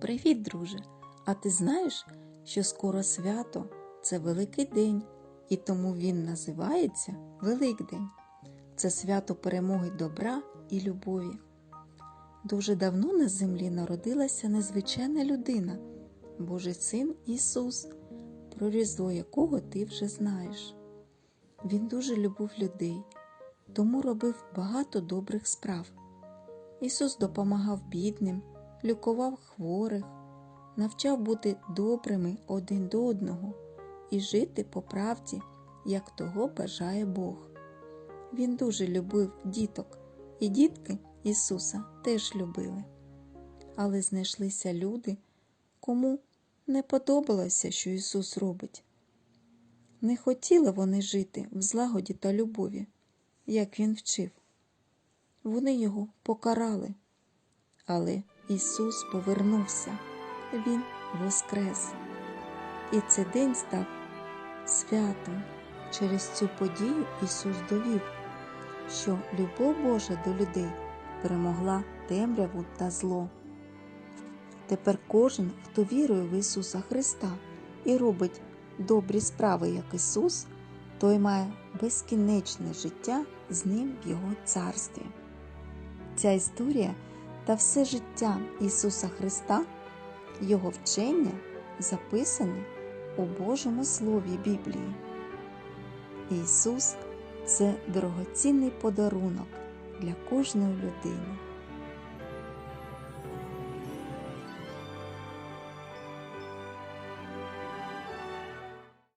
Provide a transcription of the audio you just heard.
Привіт, друже! А ти знаєш, що скоро свято це Великий день, і тому він називається Великдень. Це свято перемоги добра і любові. Дуже давно на землі народилася незвичайна людина, Божий син Ісус, про різдво якого ти вже знаєш. Він дуже любив людей, тому робив багато добрих справ. Ісус допомагав бідним, лікував хворих, навчав бути добрими один до одного і жити по правді, як того бажає Бог. Він дуже любив діток, і дітки Ісуса теж любили. Але знайшлися люди, кому не подобалося, що Ісус робить. Не хотіли вони жити в злагоді та любові, як Він вчив. Вони його покарали. Але Ісус повернувся, Він воскрес. І цей день став святом. Через цю подію Ісус довів, що любов Божа до людей перемогла темряву та зло. Тепер кожен, хто вірує в Ісуса Христа і робить добрі справи, як Ісус, той має безкінечне життя з Ним в Його царстві. Ця історія та все життя Ісуса Христа, Його вчення записане у Божому Слові Біблії. Ісус це дорогоцінний подарунок для кожної людини.